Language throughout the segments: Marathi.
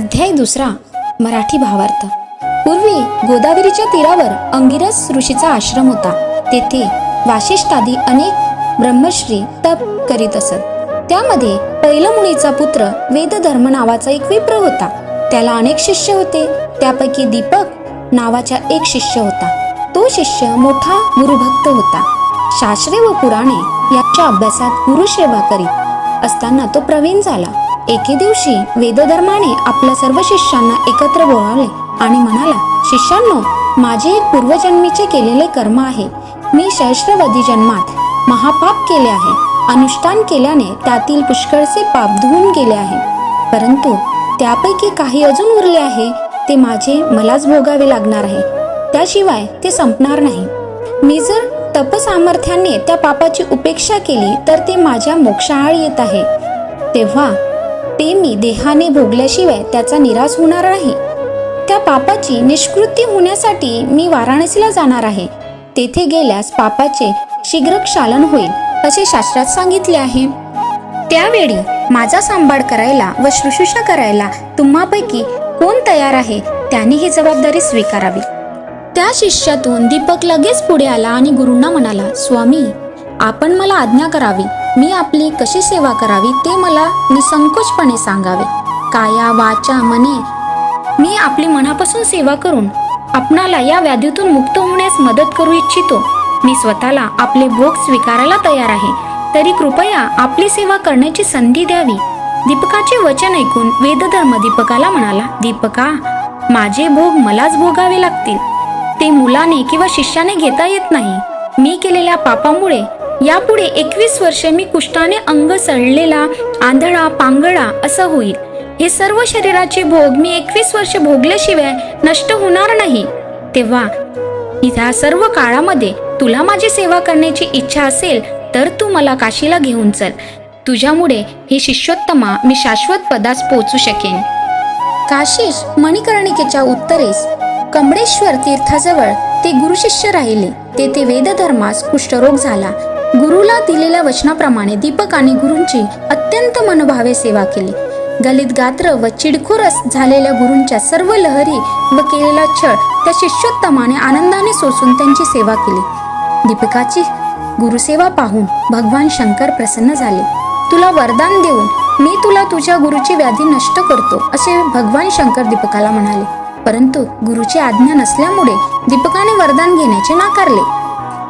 अध्याय दुसरा मराठी भावार्थ. पूर्वी गोदावरीच्या तीरावर अंगिरस ऋषीचा आश्रम होता. तेथे वाशिष्ठादी अनेक ब्रह्मश्री तप करीत असत. त्यामध्ये पैलमुनीचा पुत्र वेदधर्म नावाचा एक विप्र होता. त्याला अनेक शिष्य होते. त्यापैकी दीपक नावाचा एक शिष्य होता. तो शिष्य मोठा गुरुभक्त होता. शास्त्रे व पुराणे याच्या अभ्यासात गुरुसेवा करीत असताना तो प्रवीण झाला. एके दिवशी वेदधर्माने आपल्या सर्व शिष्यांना एकत्र बोलावले आणि म्हणाला शिष्यांनो माझे एक पूर्वजन्मीचे केलेले कर्म आहे. मी सहस्रवधी जन्मात महापाप केले आहे. अनुष्ठान केल्याने त्यातील पुष्कळचे पाप धुवून गेले आहे. परंतु त्यापैकी काही अजून उरले आहे. ते माझे मलाच भोगावे लागणार आहे. त्याशिवाय ते संपणार नाही. मी जर तपसामर्थ्याने त्या पापाची उपेक्षा केली तर ते माझ्या मोक्षाआळ येत आहे. तेव्हा ते मी देहाने भोगल्याशिवाय त्याचा निराश होणार नाही त्या पापाची निष्कृती होण्यासाठी मी वाराणसीला जाणार आहे. तेथे गेल्यास पापाचे शीघ्र क्षालन होईल असे शास्त्रात सांगितले आहे. त्यावेळी माझा सांभाळ करायला व शुश्रूषा करायला तुम्हापैकी कोण तयार आहे त्याने ही जबाबदारी स्वीकारावी. त्या शिष्यातून दीपक लगेच पुढे आला आणि गुरूंना म्हणाला स्वामी आपण मला आज्ञा करावी. मी आपली कशी सेवा करावी ते मला निसंकोचपणे सांगावे. काया वाचा मने. मी आपली मनापासून सेवा करून आपणाला या व्याधीतून मुक्त होण्यास मदत करू इच्छितो. मी स्वतःला आपले भोग स्वीकारायला तयार आहे. तरी कृपया आपली सेवा करण्याची संधी द्यावी. दीपकाचे वचन ऐकून वेदधर्म दीपकाला म्हणाला दीपका माझे भोग मलाच भोगावे लागतील. ते मुलाने किंवा शिष्याने घेता येत नाही. मी केलेल्या पापामुळे यापुढे एकवीस वर्ष मी कुष्ठाने अंग सडलेला आंधळा पांगळा असं होईल. हे सर्व शरीराचे भोग मी एकवीस वर्ष भोगल्याशिवाय नष्ट होणार नाही. तेव्हा ह्या सर्व काळामध्ये तुला माझी सेवा करण्याची इच्छा असेल तर तू मला काशीला घेऊन चल. तुझ्यामुळे ही शिष्योत्तमा मी शाश्वत पदास पोहोचू शकेन. काशीस मणिकर्णिकेच्या उत्तरेस कमळेश्वर तीर्थाजवळ ते गुरुशिष्य राहिले. तेथे वेदधर्मास कुष्ठरोग झाला. गुरुला दिलेल्या वचनाप्रमाणे दीपक आणि गुरूंची अत्यंत मनोभावे सेवा केली. गलित गात्र व चिडखोर झालेल्या गुरूंच्या सर्व लहरी व केलेला छळ त्या शिष्योत्तमाने आनंदाने सोसून त्यांची सेवा केली. दीपकाची गुरुसेवा पाहून भगवान शंकर प्रसन्न झाले. तुला वरदान देऊन मी तुला तुझ्या गुरुची व्याधी नष्ट करतो असे भगवान शंकर दीपकाला म्हणाले. परंतु गुरुची आज्ञा नसल्यामुळे दीपकाने वरदान घेण्याचे नाकारले.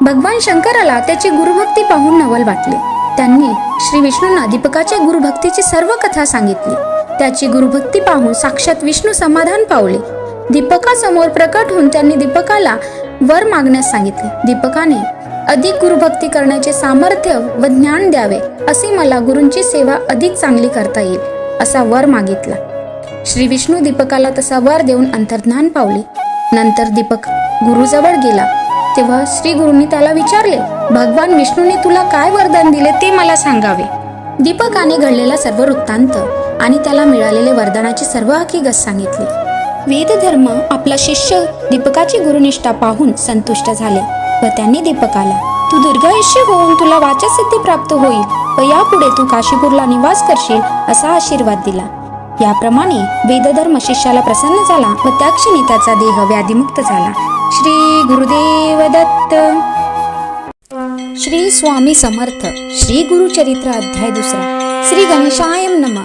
भगवान शंकराला त्याची गुरुभक्ती पाहून नवल वाटले. त्यांनी श्री विष्णूंना दीपकाच्या गुरुभक्तीची सर्व कथा सांगितली. त्याची गुरुभक्ती पाहून साक्षात विष्णू समाधान पावले. दीपकासमोर प्रकट होऊन त्यांनी दीपकाला वर मागण्यास सांगितले. दीपकाने अधिक गुरुभक्ती करण्याचे सामर्थ्य व ज्ञान द्यावे असे मला गुरूंची सेवा अधिक चांगली करता येईल असा वर मागितला. श्री विष्णू दीपकाला तसा वर देऊन अंतर्ज्ञान पावले. नंतर दीपक गुरुजवळ गेला. तेव्हा श्री गुरुंनी त्याला विचारले भगवान विष्णूने तुला काय वरदान दिले ते मला सांगावे. दीपकाने घडलेला सर्व वृत्तांत आणि त्याला मिळालेले वरदानाची सर्व हकीकत सांगितली. वेदधर्म आपला शिष्य दीपकाची गुरुनिष्ठा पाहून संतुष्ट झाले व त्यांनी दीपकाला तू दीर्घायुष्य होऊन तुला वाचसिद्धी प्राप्त होईल व यापुढे तू काशीपूरला निवास करशील असा आशीर्वाद दिला. याप्रमाणे वेदधर्म शिष्याला प्रसन्न झाला व त्या क्षणी त्याचा देह व्याधीमुक्त झाला. श्री गुरुदेव दत्त. श्री स्वामी समर्थ. श्री गुरुचरित्र अध्याय दुसरा. श्री गणेशाय नम.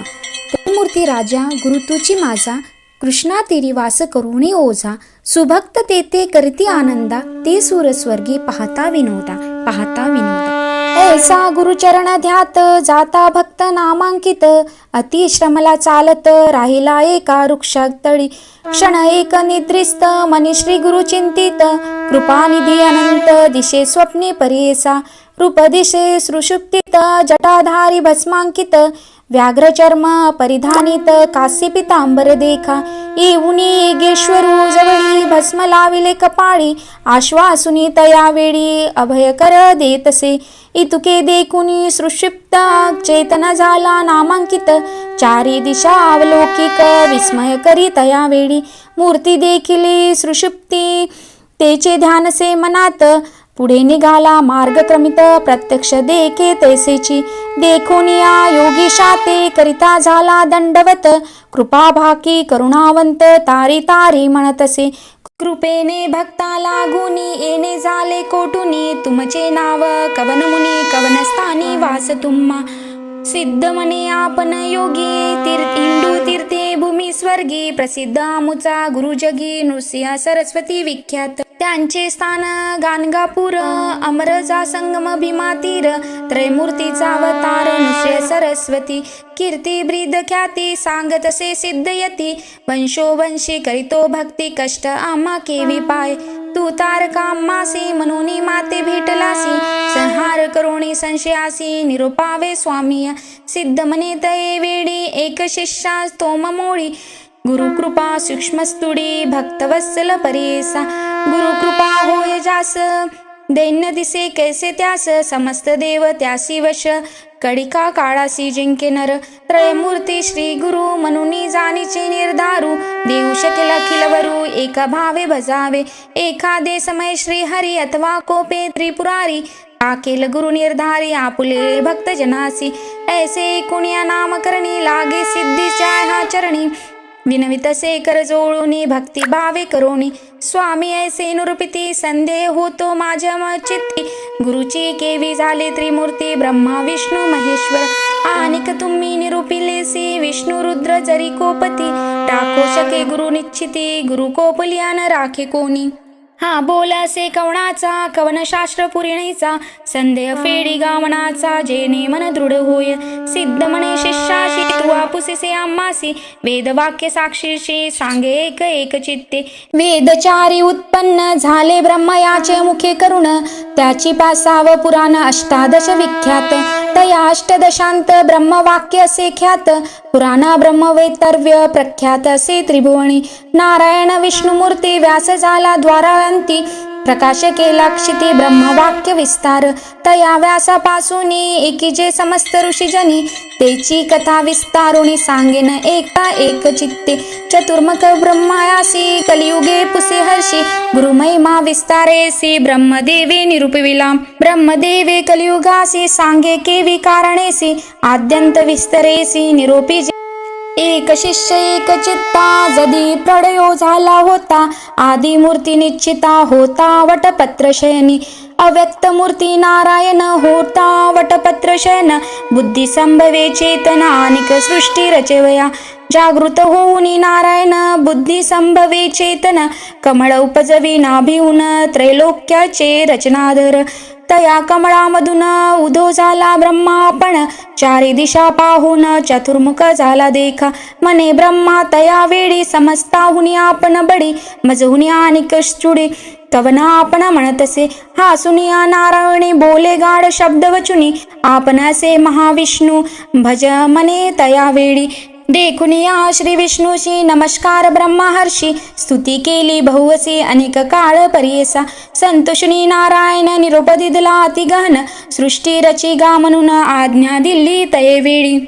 त्रिमूर्ती राजा गुरु तुची माझा कृष्णा तिरी वास करुणी ओझा सुभक्त तेते करती आनंदा ते सूरस्वर्गी पाहता विनोदा पाहता विनोदा. ऐसा गुरुचरण ध्यात जाता भक्त नामांकित अतिश्रमला चालत राहिला एका वृक्षातळी. क्षण एक निद्रिस्त मनी श्री गुरु चिंतित कृपानिधी अनंत दिशे स्वप्ने परेसा रूप दिशे सुषुप्तित जटाधारी भस्मांकित व्याघ्र चर्म परिधानित कासी पितांबर देखा येऊनी येगेश्वरू जवळी भस्म लाविले कपाळी आश्वासुनी तया वेळी अभय कर देतसे इतुके देखुनी सुषिप्त चेतन झाला नामांकित चारी दिशा अवलोकिक विस्मय करी तया वेळी मूर्ती देखिली सुषुप्ती तेचे ध्यानसे मनात पुढे निघाला मार्गक्रमित प्रत्यक्ष देखे तैसेची. देखून या योगीशा ते करिता झाला दंडवत. कृपा भाकी करुणावंत तारी तारी म्हणतसे कृपेने भक्ता लागुनी येणे झाले कोटुनी. तुमचे नाव कवन मुनी कवनस्थानी वास तुम्हा सिद्ध म्हणे आपण योगी तीर्थ इंडू तीर्थे भूमी स्वर्गी. प्रसिद्ध आमुचा गुरुजगी नृसिंह सरस्वती विख्यात. त्यांचे स्थान गाणगापूर अमरजा संगम भीमा तीर त्रैमूर्तीचा अवतार नृसिंह सरस्वती कीर्ती ब्रीद ख्याती सांगत से सिद्धयती वंशोवंशी करितो भक्ती कष्ट आम्हा केवी पाय. तू तारका मासी म्हणून माते भेटलासी संहार करुणी संशयासी निरुपावे स्वामी. सिद्ध मने तये वेडी एक शिष्या तोम मोळी गुरुकृपा सूक्ष्मस्तुडी भक्तवत्सल परेसा। गुरुकृपा होय जास दैन्य दिसे कैसे त्यास समस्त देव त्यासी वश। कडिका काळासी जिंके नर त्रयमूर्ती श्री गुरु मनुनी जाणीचे निर्धारू। देऊ शकेल अखिलवरू एका भावे भजावे। एखादे समय श्री हरी अथवा कोपे त्रिपुरारी। आकेल गुरु निर्धारी आपुले भक्त जनासी। ऐसे कुणिया नाम करणी लागे सिद्धीच्या ह्या चरणी। विनवितसे कर जोडूनी भक्ती भावे करोनी। स्वामी ऐसे निरूपिती संदेह होतो माझ्या म चित्ती। गुरुची केवी झाले त्रिमूर्ती ब्रह्मा विष्णू महेश्वर। आनिक तुम्ही निरूपिलेसी विष्णू रुद्र जरी कोपती। टाको शके गुरु निश्चिती गुरु कोपलियान राखे कोणी। हा बोलासे कवणाचा कवनशास्त्र पुरिणीचा संदेह फेडी गावणाचा जेने मन दृढ होय. सिद्ध मने शिष्याशी तू आपुसीसे आम्हासी वेद वाक्य साक्षीशी सांगे एक एक चित्ते. वेदचारी उत्पन्न झाले ब्रह्मयाचे मुखे करुण. त्याची पासाव पुराण अष्टादश विख्यात. तया अष्टदशांत ब्रह्मवाक्य असे ख्यात. पुराणा ब्रह्मवेतर्व्य प्रख्यात असे त्रिभुवनी. नारायण विष्णुमूर्ती व्यास झाला द्वारा द्वारांती प्रकाश केला क्षिती ब्रह्मवाक्य विस्तार तया व्यासापासून एकीजे समस्त ऋषीजनी तेची कथा विस्तारुणी सांगेन एकता एक चित्ते चतुर्मक ब्रह्मायासी कलियुगे पुसे हर्षी गुरुमहिमा विस्तारेसी ब्रह्मदेवे निरूपविला ब्रह्मदेवे कलियुगासी सांगे केवी कारणेसी आद्यंत विस्तरेसी निरोपी एक शिष्य एक चित्ता जदी प्रडयो झाला होता. आदी मूर्ती निश्चिता होता वटपत्र शयनी. अव्यक्त मूर्ती नारायण होता वटपत्र शयन. बुद्धी संभवे चेतना अनिक सृष्टी रचवया. जागृत होऊन नारायण बुद्धी संभवे चेतन. कमळ उपजवी नाभिऊन त्रैलोक्याचे रचनाधर. तया कमळामधून उदो झाला ब्रह्मापण. चारी दिशा पाहून चतुर्मुख झाला देखा. मने ब्रह्मा तया वेळी समस्ताहुनी आपण बडी. मजहुनी आणि कष्टुडी कवन आपण म्हणतसे हा सुनिया नारायणी बोले गाड शब्द वचुनी. आपण असे महाविष्णू भज मने तया वेळी देखुनिया श्री विष्णूशी नमस्कार ब्रह्महर्षी स्तुती केली बहुवसी अनेक काळ परियसा. संतोषणी नारायण निरोप दिदला अतिगहन सृष्टी रची गा म्हणून आज्ञा दिली तये वेळी.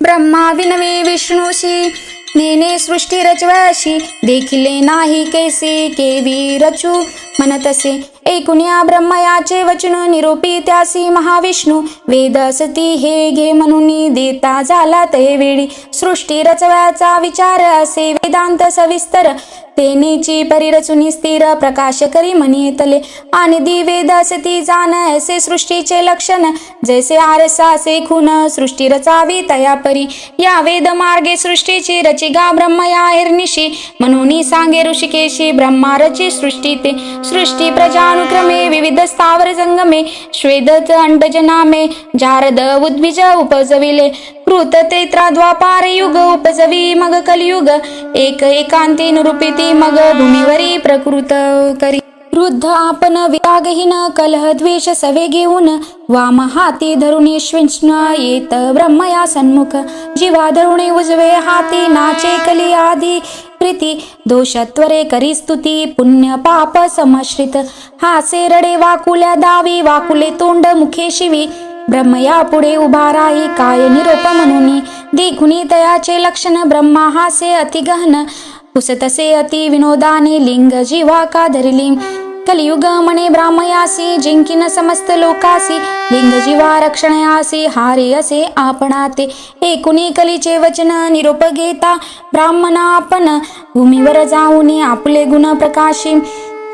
ब्रह्मा विनवे विष्णूशी नेने सृष्टी रचवाशी देखिले नाही कैसे केवी रचू म्हणतसे ऐकुन्या ब्रह्मयाचे वचन निरोपी त्यासी महाविष्णू. वेद असती हे घे म्हणून देता झाला ते वेळी. सृष्टी रचव्याचा विचार असे वेदांत सविस्तर. तेनेची परिरचुनी स्थिर प्रकाश करी म्हणयतले आणि दिवेद असती जाण असे सृष्टीचे लक्षण जैसे आरसा से खून सृष्टी रचावी तया परी या वेद मार्गे सृष्टीची रचिगा ब्रह्म या हिरनिशी म्हणून सांगे ऋषिकेशी ब्रह्मा रची सृष्टी ते. सृष्टी प्रजानुक्रमे विविध स्थावर जंगमे. श्वेदत अंडजनामे जारद उद्विज उपजविले. द्वापार युग उपजवी मग कलियुग एक एकांती निरूपिती मग भूमीवरी प्रकृत करी. वृद्ध आपण विरागहीन कलह द्वेष सवे घेऊन वाम हाती धरुणी श्विष्ण येत ब्रह्मया सन्मुख. जीवा धरुणे उजवे हाती नाचे कली आधी. प्रीती दोषत्वरे करी स्तुती पुण्य पाप समश्रित. हासे रडे वाकुल्या दावी वाकुले तोंड मुखे शिवी. ब्रह्मया पुढे उभा राही काय निरोप म्हणून? देखुनी तयाचे लक्षण ब्रह्मा हासे अति गहन पुसतसे अति विनोदाने लिंग जीवा का धरली. कलियुग म्हणे ब्राह्मयासी जिंकिन समस्त लोकासी लिंग जीवा रक्षणयासी हारे असे आपणाते. एकुणी कलीचे वचन निरोप घेता ब्राह्मणा आपण भूमीवर जाऊन आपले गुण प्रकाशी.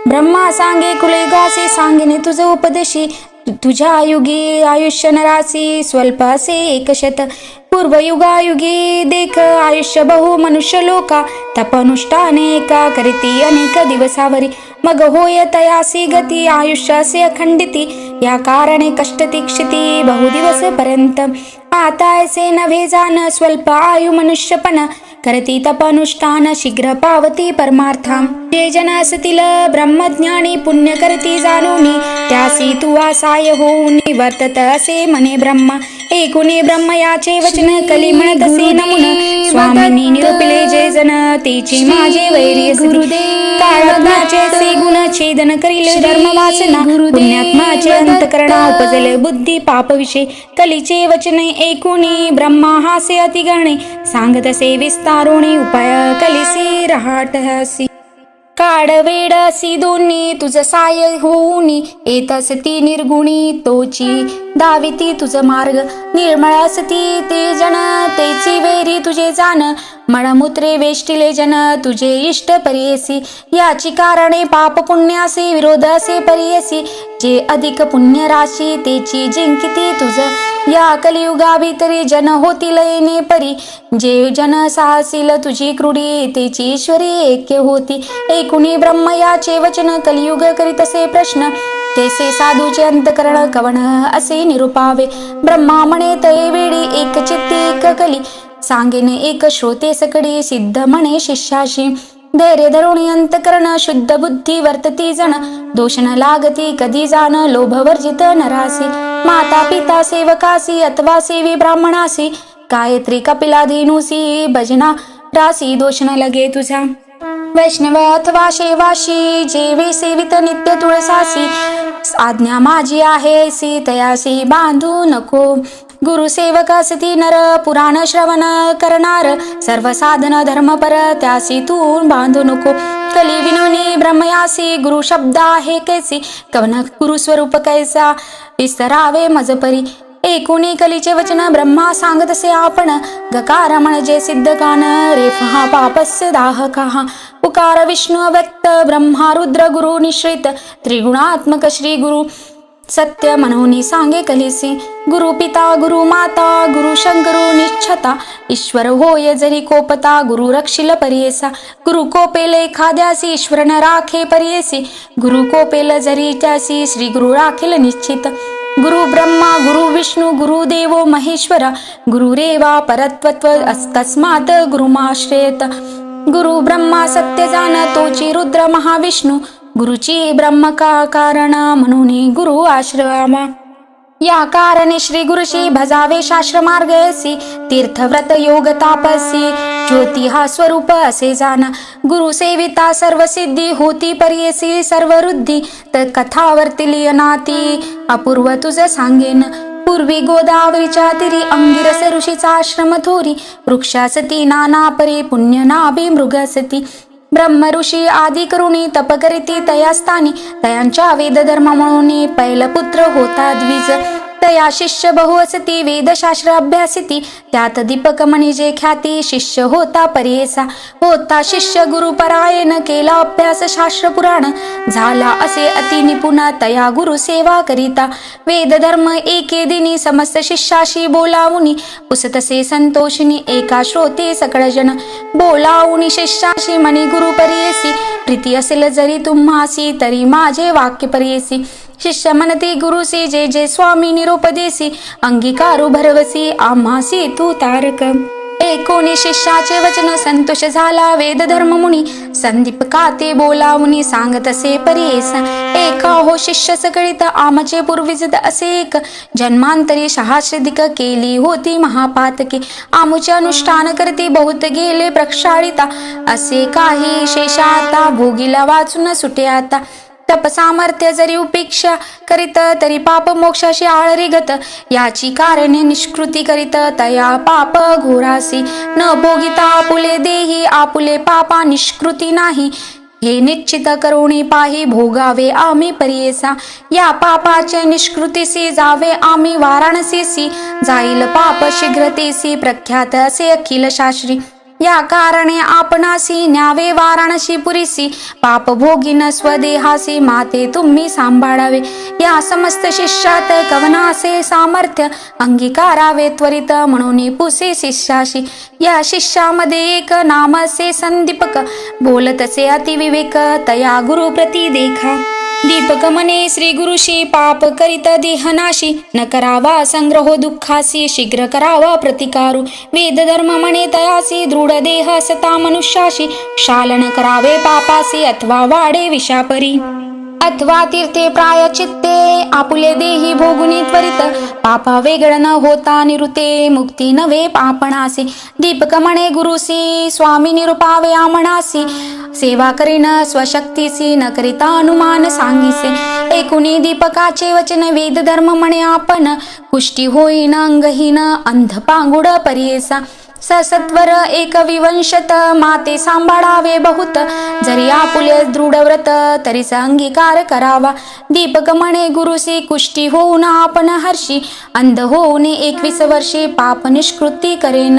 ब्रह्मा सांगे कुले गासी सांगेने तुझ उपदेशी. तुझ्या युगी आयुष्य नरासी स्वल्प असे एकशत पूर्वयुगायुगी देख आयुष्य बहु मनुष्य लोका. तपनुष्ठाने करीती अनेक दिवसावरी. मग होय तयासी गती आयुष्य असे अखंडिती. या कारणे कष्ट तीक्षिती बहु दिवस पर्यंत. आता ऐसे नव्हे जाण स्वल्प आयु मनुष्यपण. शीघ्र पावती परमार्था जे जन असतील ब्रह्मज्ञानी पुण्य करती जाणूनी त्यासी तू आसाय होऊन वर्तत असे म्हणे ब्रह्म। एकुणे ब्रह्म याचे वचन कली म्हणत असे नमुन। स्वामींनी निरूपिले जे जन तेची माझे वैरी गुरुदेव काळात्माचे से गुण छेदन करील धर्म वासना। पुण्यात्माचे अंतकरणा उपजल बुद्धी पाप विषय। कलीचे वचन ऐकुणी ब्रह्मा हासे अति गहणे सांगत असे दारुणी उपाय कलिसी रहाट हसी. काड असी दोन्ही तुझ साय होऊनी. येत असती निर्गुणी तोची. दाविती तुझ मार्ग निर्मळ असती ते जन तेची वेरी तुझे जाण. मळमूत्रे वेष्टिले जन तुझे इष्ट परियसी याची कारणे पाप पुण्यासी विरोध असे परियसी जे अधिक पुण्य राशी तेची जिंकिती तुझ या कलियुगा भीतरी जन होतील येणे परी जे जन साहसील तुझी क्रुडी तेची ईश्वरी ऐक्य होती एकूणी ब्रह्म याचे वचन कलियुग करीत असे प्रश्न तेसे साधूचे अंतकरण कवण असे निरुपावे ब्रह्मा म्हणे तये वेळी एक चित्ती एक कली सांगेने एक श्रोते सकडी सिद्ध म्हणे शिष्याशी. धैर्य धरुणी अंतकरण शुद्ध बुद्धी वर्तती जण. दोषण लागती कधी जाण लोभ वर्जित नरासी. माता पिता सेवकासी अथवा सेवी ब्राह्मणासी. गायत्री कपिलादेनुसी भजना रासी दोष न लगे तुझा. वैष्णव अथवा शेवाशी जेवे सेवित नित्य तुळसासी. आज्ञा माझी आहे सी तयासी बांधू नको. गुरुसेवकासती असती नर पुराण श्रवण करणार. सर्व साधन धर्मपर त्यासी तू बांधू नको. कली विनोनी ब्रह्मयासी गुरु शब्द आहे कैसी? कवन गुरु स्वरूप कैसा? विस्तरावे मजपरी एकुणी कलीचे वचन ब्रह्मा सांगत असे आपण. गकार म्हणजे सिद्ध कान रेफ हा पापस्य दाहका उकार विष्णू व्यक्त ब्रह्मा रुद्र गुरु निश्रित. त्रिगुणात्मक श्री गुरु. सत्य म्हणून सांगे कलिसे गुरु पिता गुरु माता गुरु शंकरू निच्छता ईश्वर होय जरी कोपता गुरु रक्षिल परियेसा गुरु कोपेले खाद्यासी ईश्वर न राखे परियेसी गुरु कोपेल जरी त्यासी श्री गुरु राखील निश्चित. गुरु ब्रह्मा गुरु विष्णू गुरु देवो महेश्वरा गुरुरेवा परत्वत्व तस्मात गुरुमाश्रयत. गुरु ब्रह्मा सत्य जाण तोची रुद्र महाविष्णू गुरुची ब्रह्म का कारण म्हणून गुरु आश्रमा. या कारणे श्री गुरुशी भजावे शास्त्र मार्गसी तीर्थव्रत योग तापसी ज्योती हा स्वरूप असे जाना. गुरु सेविता सर्व सिद्धी होती परियसी सर्व वृद्धी तर कथावर्तिली नाती अपूर्व तुझ सांगेन. पूर्वी गोदावरीच्या तिरी अंगिरस ऋषीचा आश्रम थोरी वृक्षासती नाना परे पुण्य नाभे मृगसती. ब्रह्म ऋषी आदी करुणी तप करीती तयास्थानी तयांच्या वेद धर्मामुळे पहिला पुत्र होता द्विज. या शिष्य बहु असती वेदशास्त्र अभ्यासिती. त्यात दीपक म्हणजे ख्याती शिष्य होता परियेसा होता शिष्य गुरुपरायण केला अभ्यास शास्त्र पुराण. झाला असे अति निपुण तया गुरु सेवा करिता. वेद धर्म एके दिनी समस्त शिष्याशी बोलावुनी. पुसतसे संतोषिनी एका श्रोते सकळ बोलावणी बोलावुनी शिष्याशी मनी गुरु परियेसी प्रीती असेल जरी तुम्हासी तरी माझे वाक्य परियेसी शिष्य म्हणते गुरुसी जे जे स्वामी निरोपदेसी अंगीकारू भरवसी आम्हासी तू तारक एकोणी शिष्याचे वचन संतोष झाला वेद धर्म मुनी संदीप काते बोलावुनी सांगत असे परेस एका हो शिष्य सगळीत आमचे पूर्वीज असे एक जन्मांतरी शहाश्रदिक केली होती महापातके आमुचे अनुष्ठान करती बहुत गेले प्रक्षाळिता असे काही शेषाता भोगीला वाचून सुटे आता तप सामर्थ्य जरी उपेक्षा करीत तरी पाप मोक्षाशी आळरी गत याची कारणे निष्कृती करीत तया पाप घोरासी. न भोगिता आपुले देही आपुले पापा निष्कृती नाही. हे निश्चित करुणी पाही भोगावे आम्ही परियेसा. या पापाचे निष्कृतीसी जावे आम्ही वाराणसीसी. जाईल पाप शीघ्रतेसी प्रख्यात असे अखिल शास्त्री. या कारणे आपणासी न्यावे वाराणसी पुरीसी. पाप भोगीन स्वदेहासी माते तुम्ही सांभाळावे. या समस्त शिष्यात कवनासे सामर्थ्य अंगीकारावे त्वरित म्हणून पुसे शिष्याशी. या शिष्यामध्ये एक नामसे संदीपक बोलतसे अतिविवेक तया गुरु प्रती देखा. दीपक मने श्री गुरुशी पाप करीत देहनाशी न करावा संग्रहो दुःखासी शीघ्र करावा प्रतिकारू. वेद धर्म मने तयासी दृढ देह सता मनुष्याशी क्षालन करावे पापासी अथवा वाडे विषापरी. अथवा तीर्थे प्रायचित्ते आपुले देही भोगुनी त्वरित। पापा वेगळ न होता निरुते मुक्ती नवे पापणासी। दीपक म्हणे गुरुसी स्वामी निरुपावे आमणासी। सेवा करीन स्वशक्तीसी न करिता अनुमान सांगिसे। एकुणी दीपकाचे वचन वेद धर्म म्हणे आपण। कुष्टी होईन अंगहीन अंध पांगुड परियेसा। ससत्वर एक विवंशत माते सांभाळावे बहुत. जरी आपुले दृढव्रत तरी तरीचा अंगीकार करावा. दीपक म्हणे गुरुसी कुष्टी होऊन आपण हर्षी. अंध होऊन एकवीस वर्षे पाप निष्कृती करेन.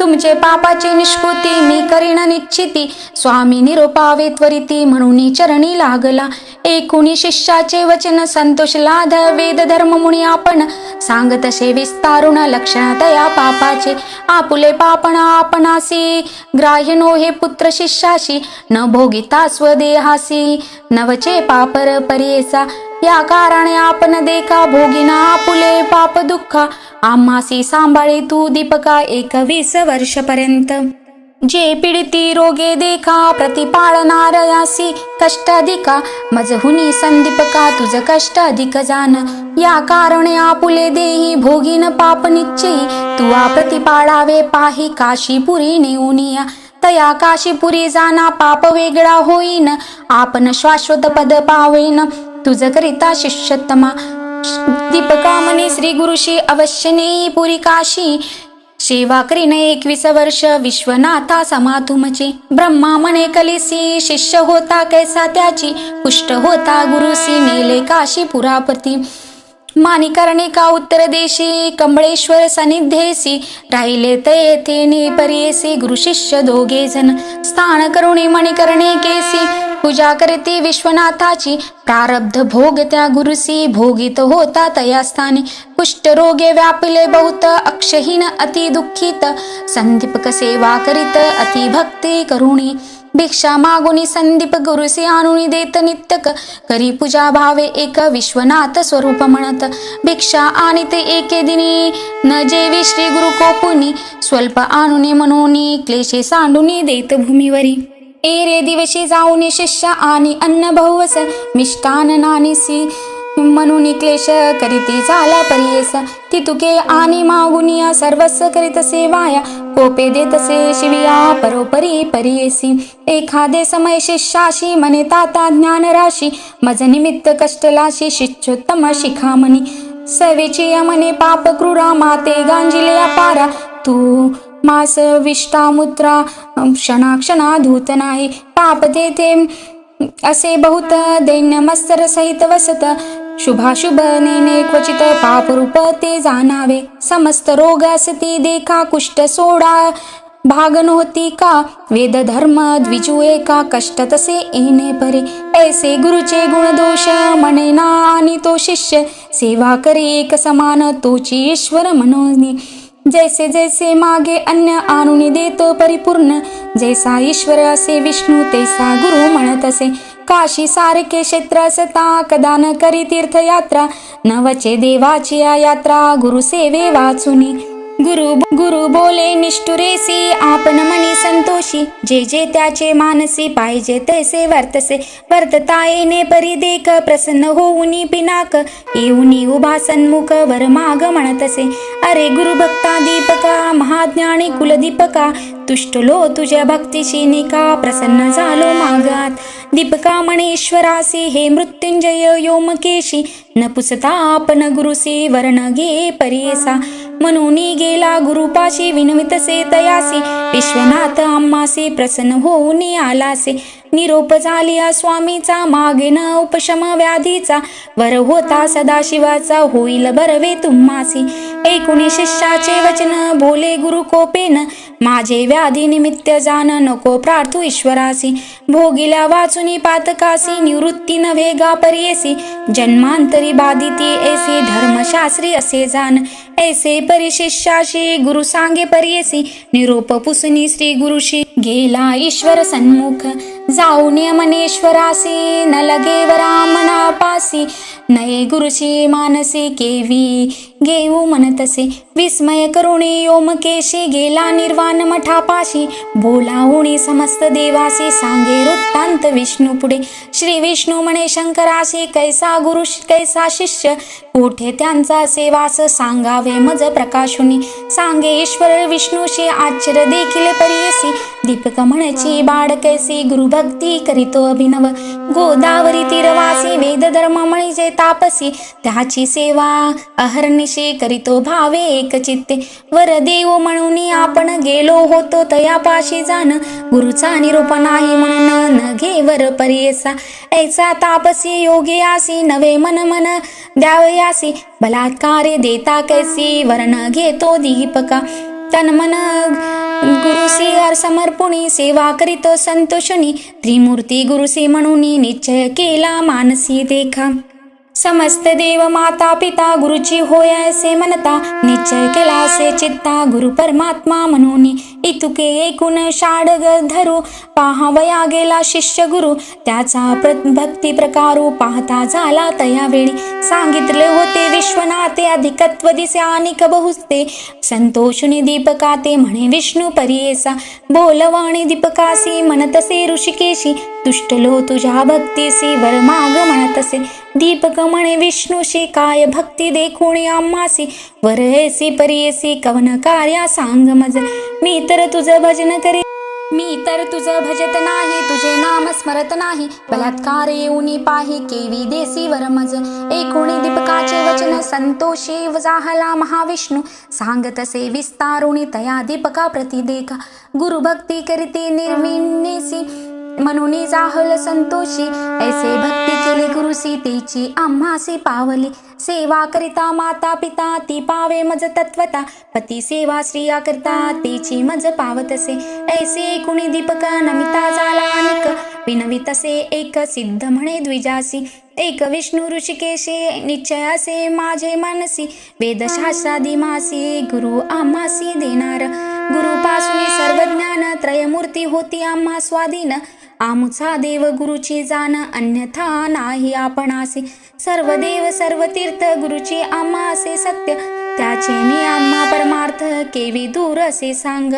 तुमचे पापाची निष्कृती मी करीन निश्चिती. स्वामी निरोपावे त्वरिती म्हणून चरणी लागला. एकूणी शिष्याचे वचन संतोष लाध वेद धर्म मुनी आपण सांगतसे विस्तारुण लक्षण तया पापाचे. आपुले पापण आपणासी ग्राह्य नो हे पुत्र शिष्याशी. न भोगिता स्वदेहासी नवचे पापर परियेसा. या कारणे आपण देखा भोगिना आपुले पाप दुःखा. आम्हासी सांभाळे तू दीपका एकवीस वर्षपर्यंत. जे पीडिती रोगे देखा प्रतिपाळणार यासी कष्ट अधिका. मजहुनी संदीपका तुझ कष्ट अधिक जान. या कारणे आपुले देही भोगीन पाप निश्चयी. तुवा प्रतिपाळावे पाही काशीपुरी नेऊनिया तया काशीपुरी जाना पाप वेगळा होईन. आपण शाश्वत पद पावेन. तुझकरिता शिष्यत्तमा. दीपका श्री गुरुशी अवश्य नेई पुरी काशी. सेवा करीन एकवीस वर्ष विश्वनाथा समा तुमची ब्रह्मा म्हणे कलिसी शिष्य होता कैसा त्याची. पुष्ट होता गुरुसी नेले काशी पुरापती मानिकरणे का उत्तर देशी? कमळेश्वर सानिध्येसी राहिले ते येथे नेपरियेसी. गुरु शिष्य दोघे जण. स्थान करुणी मणिकर्णे केसी. पूजा करते विश्वनाथाची. प्रारब्ध भोग त्या गुरुसी. भोगित होता तया स्थानी. कुष्ठरोगे व्यापले व्यापिले बहुत. अक्षहीन अति दुःखित. संदीपक सेवा करीत अति भक्ती करुणी. भिक्षा मागुनी संदीप गुरुसी आणुनी देत नित्यक करी पूजा भावे एक विश्वनाथ स्वरूप म्हणत. भिक्षा आणि ते एके दिनी न जेवी श्री गुरु कोपुनी स्वल्प आणुनी म्हणूनी क्लेशे सांडुनी देत भूमीवरी. एरे दिवशी जाऊनी शिष्य आणि अन्न बहुवस मिष्टान नानिसी म्हणून क्लेश करीती झाला परियेस. तितुके आणि मागुनिया सर्वस्व करीत सेवाया. कोपे देतसे शिविया परोपरी परियेसी. एखादे समय शिष्याशी मने ताता ज्ञान राशी मज निमित्त कष्टलाशी शिष्योत्तम शिखामणी. सवेची मने पाप क्रूरा माते गांजिले अपारा. तू मास विष्टामुत्रा क्षणाक्षणा धूत नाही. पाप देते असे बहुत दैन्य मत्सर सहित वसत शुभाशुभ नेने क्वचित पापरूप ते जाणावे समस्त रोग असती देखा कुष्ट सोडा. भाग नव्हती का? वेद धर्म द्विजू एका कष्ट तसे येणे परे. ऐसे गुरुचे गुण दोष म्हणे ना आणि तो शिष्य. सेवा करे एक समान तोची ईश्वर म्हणून. जैसे जैसे मागे अन्य आणून देतो परिपूर्ण जैसा ईश्वर असे विष्णू तैसा गुरु म्हणत असे काशी सारखे क्षेत्र असता कदा करी तीर्थयात्रा नवचे देवाची यात्रा गुरु सेवे वाचुनी. गुरु गुरु बोले निष्ठुरेसी आपण मनी संतोषी. जे जे त्याचे मानसी पाहिजे तैसे वर्तसे. वर्तता येणे परी प्रसन्न होऊनी पिनाक. येऊनी उभा सन्मुख वर माग म्हणतसे. अरे गुरु भक्ता दीपका महाज्ञानी कुलदीपका. तुष्टलो तुझ्या भक्तीशी निका प्रसन्न झालो मागात. दीपका मणेश्वरासी हे मृत्युंजय योमकेशी. न पुसता आपण गुरुसी वर्ण घे परेसा. म्हणून गेला गुरुपाशी विनवितसे तयासी. विश्वनाथ आम्हासे प्रसन्न होऊन आलासे. निरोप झालिया स्वामीचा मागेन उपशम व्याधीचा. वर होता सदाशिवाचा होईल बरवे तुम्हासी. एकुणी शिष्याचे वचन बोले गुरु कोपेन. माझे व्याधी निमित्त जाण नको प्रार्थू ईश्वरासी. भोगिल्या वाचुनी पातकासी निवृत्ती नव्हे गा परियेसी. जन्मांतरी बाधिती ऐसे धर्मशास्त्री असे जाण ऐसे परिशिष्याशी गुरु सांगे परियसी निरोप पुसनी श्री गुरुशी गेला ईश्वर सन्मुख। जाऊन मनेश्वरासी न लगे ब्राह्मणापासी नये गुरुशी मानसी केवी घेऊ म्हणतसे विस्मय करुणी योमकेशी गेला निर्वाण मठापाशी बोलावणे समस्त देवासी सांगे वृत्तांत विष्णू पुढे श्री विष्णू म्हणे शंकरासी कैसा गुरु कैसा शिष्य कोठे त्यांचा सेवास सांगावे मज प्रकाशुनी सांगे ईश्वर विष्णूशी आश्चर्य देखील परियसी दीपक म्हणायची बाळ कैसी गुरुभक्ती करीतो अभिनव गोदावरी तीरवासी वेद धर्म म्हणजे तापसी त्याची सेवा अहर्निशी करीतो भावे एक चित्ते वर देव म्हणून आपण गेलो होतो तयापाशी जाण गुरुचा निरोप नाही म्हणून न घे वर परियसा ऐसा तापसी योगी आसी नवे मन मन द्यावयासी बलात्कारे देता कैसी वर्ण घेतो दीपका तन मन गुरुसी हर समर्पुणी सेवा करीत संतोषणी। त्रिमूर्ती गुरुसी म्हणून निश्चय केला मानसी देखा। समस्त देव माता पिता गुरुची होय असे म्हणता. निश्चय केला असे चित्ता गुरु परमात्मा म्हणून. इतुके एकूण शाडग धरू पाहावया गेला शिष्य गुरु. त्याचा प्र भक्ती प्रकारू पाहता झाला तया वेळी सांगितले होते विश्वनाथे अधिकत्व दिसे अनिक बहुस्ते संतोषुनी दीपका ते म्हणे विष्णू परियेसा बोलवाणी दीपकासी म्हणतसे ऋषिकेशी. तुष्टलो तुझ्या भक्तीसी वर माग म्हणतसे. दीपक म्हणे विष्णूशी काय भक्ती देखुणी आम्हासी वर ऐसी परियसी कवन कार्या सांग मज मी तर तुझं भजन करी मी तर तुझं भजत नाही तुझे नाम स्मरत नाही. बलात्कार येऊनी पाही केवी देसी वरमज एकूणी दीपकाचे वचन संतोषी वजाहला महाविष्णू. सांगतसे विस्तारुणी तया दीपका प्रतिदेखा गुरुभक्ती करीती निर्विन्नेसी. म्हणून जाहल संतोषी. ऐसे भक्ती केली गुरु सीतेची. आम्हासी पावली. सेवा करिता माता पिता ती पावे मज तत्वता. पती सेवा स्त्रिया करता तेची मज पावतसे ऐसे कुणी दीपका नमिता झाला अनेक विनवितसे एक सिद्ध म्हणे द्विजासी. एक विष्णू ऋषिकेशे निश्चयासे माझे मानसी. वेदशास्त्रादी मासी गुरु आम्हासी देणार. गुरुपासुनी सर्व ज्ञान त्रयमूर्ती होती आम्हा स्वाधीन. आमचा देव गुरुची जाण अन्यथा नाही आपणासे. सर्व देव सर्व तीर्थ गुरुची आम्हा असे सत्य. त्याचे मी आम्हा परमार्थ केवी दूर असे सांग.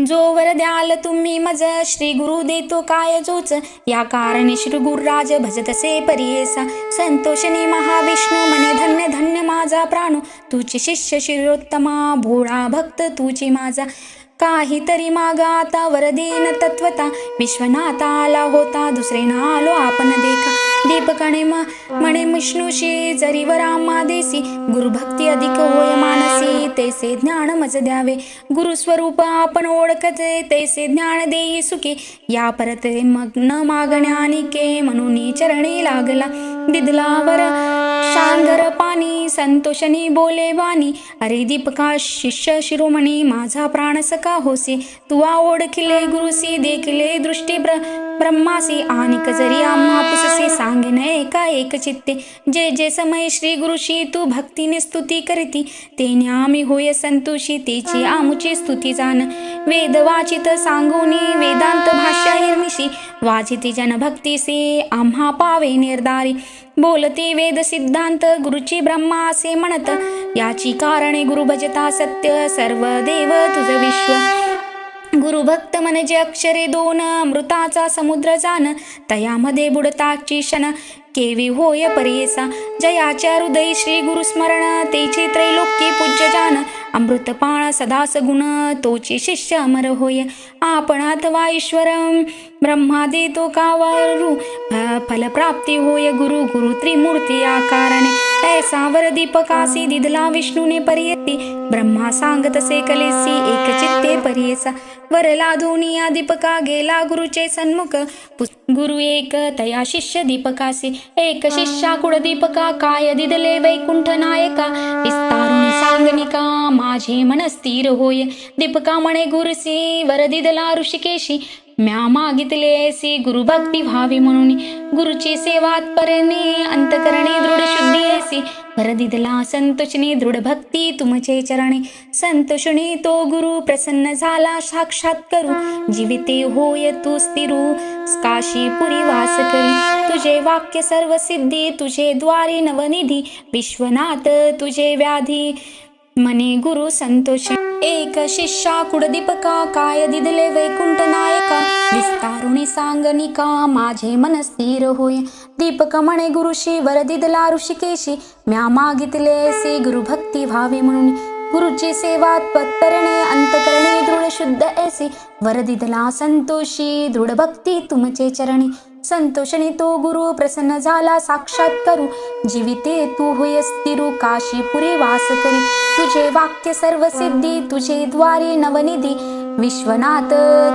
जोवर द्याल तुम्ही मज श्री गुरु देतो काय जोच. या कारणे श्री गुरुराज भजतसे परियेसा संतोषनी महाविष्णू मने धन्य धन्य माझा प्राणू. तुझी शिष्य शिरोत्तमा भोळा भक्त तुझी माझा. काहीतरी मागा आता वरदेन तत्वता. विश्वनाथ आला होता दुसरे ना आलो आपण देखा. दीपकाने म म्हणे विष्णुशी जरी वरामा देसी गुरुभक्ती अधिक होय मानसी तैसे ज्ञान मज द्यावे. गुरुस्वरूप आपण ओळखते तैसे ज्ञान देई सुखी. या परत मग न मागण्यानिके म्हणून चरणी लागला. दिदलावर शांगर पाणी संतोषनी बोले वाणी. अरे दीपका शिष्य शिरोमणी माझा प्राण सका होसी. तुवा ओळखिले गुरुसी देखिले दृष्टी ब्र ब्रह्मासी. आणि कजरी आम्हा पुससे सांगेन एका एक चित्ते. जे जे समय श्री गुरुशी तू भक्तीने स्तुती करती ते आम्ही होय संतोषी तेची आमुची स्तुती जाण वेद वाचित सांगुनी वेदांत भाषा हिरनिशी वाचिती जनभक्तीसे आम्हा पावे निर्धारी. बोलते वेद सिद्धांत गुरुची ब्रह्मा असे म्हणत. याची कारणे गुरु भजता सत्य सर्व देव तुझ विश्व. गुरुभक्त म्हणजे अक्षरे दोन अमृताचा समुद्र जाण तयामध्ये बुडताची क्षण केवी होय परियेसा जयाच्या हृदय श्री गुरुस्मरण तेचे त्रैलोक्य पूज्य जान अमृतपाळ सदा सगुण तोची शिष्य अमर होय. आपण अथवा ईश्वर ब्रह्मा देतो कावारू फलप्राप्ती होय गुरु गुरु त्रिमूर्ती आकारणे. ऐसा वर दीपकासी दिदला विष्णूने परियती। ब्रह्मा सांगत कलेसी एक चित्ते परियसा। वरला लाधुनिया दीपका गेला गुरुचे सन्मुख। गुरु एक तया शिष्य दीपकासी एक शिष्या कुड दीपका काय दिदले वैकुंठ नायका। विस्तारुणी सांगनिका माझे मन स्थिर होय। दीपका म्हणे गुरुसी वर दिदला ऋषिकेशी। म्या मागितले गुरु भक्ती व्हावी म्हणून गुरुची सेवा परणे अंतकरणे दृढ शुद्धी ऐसी वरदिदला संतोषने दृढ भक्ती तुमचे चरणे. संतोषणे तो गुरु प्रसन्न झाला साक्षात करू. जीविते होय तू स्थिरू काशी पुरी वास करी. तुझे वाक्य सर्व सिद्धी तुझे द्वारे नवनिधी. विश्वनाथ तुझे व्याधी. मने गुरु संतोष। एक शिष्या कुडदीपका काय दिदले वैकुंठ नायका। विस्तारुणी सांगनिका माझे मन स्थिर होय दीपक म्हणे गुरुशी वर दिदला ऋषिकेशी। म्या मागितले से गुरु भक्ती व्हावी म्हणून। गुरुची सेवा पत्तरणे अंतकरणे दृढ शुद्ध ऐसी। वर दिदला संतोषी दृढ भक्ती तुमचे चरणी। संतोषने तो गुरु प्रसन्न झाला साक्षात करू. जीविते तू होय स्थिरू काशीपुरे वास करी. तुझे वाक्य सर्व सिद्धी तुझे द्वारे नवनिधी. विश्वनाथ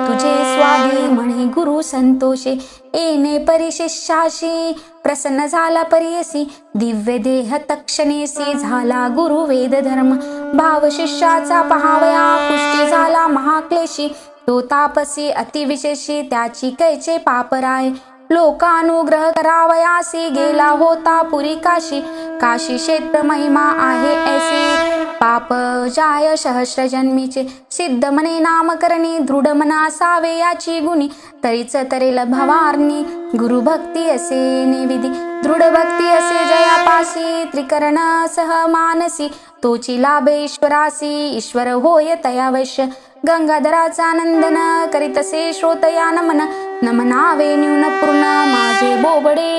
तुझे स्वादी म्हणे गुरु संतोषे. येणे परिशिष्याशी प्रसन्न झाला परियसी. दिव्य देह तक्षणेसी झाला गुरु वेद धर्म. भाव शिष्याचा पहावया पुष्टी झाला महाक्लेशी. तो तापसी अतिविशेषी त्याची कैचे पापराय. लोकानुग्रह करावयासी गेला होता पुरी काशी. काशी क्षेत्र महिमा आहे ऐसी. पाप जाय सहस्र जन्मीचे. सिद्ध मने नामकरणी दृढ मना असावे याची गुणी. तरीच तरेल भवारणी गुरु भक्ती असे निविधी. दृढ भक्ती असे जयापासी त्रिकरण सह मानसी. तोची लाभेश्वरासी ईश्वर होय तयावश्य. गंगाधराचा नंदन करीतसे श्रोतया नमन नमनावे न्यूनपूर्णा न्यूनपुणामाजे बोबडे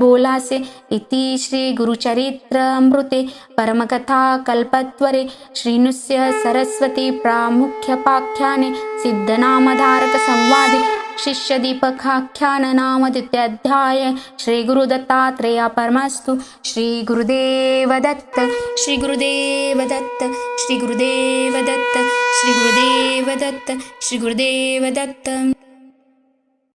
बोलासे इति श्रीगुरुचरित्रामृते परमकथाकल्पत्वरे श्रीनुस्य सरस्वती प्रामुख्यपाख्याने सिद्धनामधारतसंवादे शिष्यदीपकाख्याननामदित्यध्याये श्रीगुरुदत्तात्रेयपरमास्तु श्रीगुरुदेवदत्त श्रीगुरुदेवदत्त श्रीगुरुदेवदत्त श्रीगुरुदेवदत्त श्रीगुरुदेवदत्त।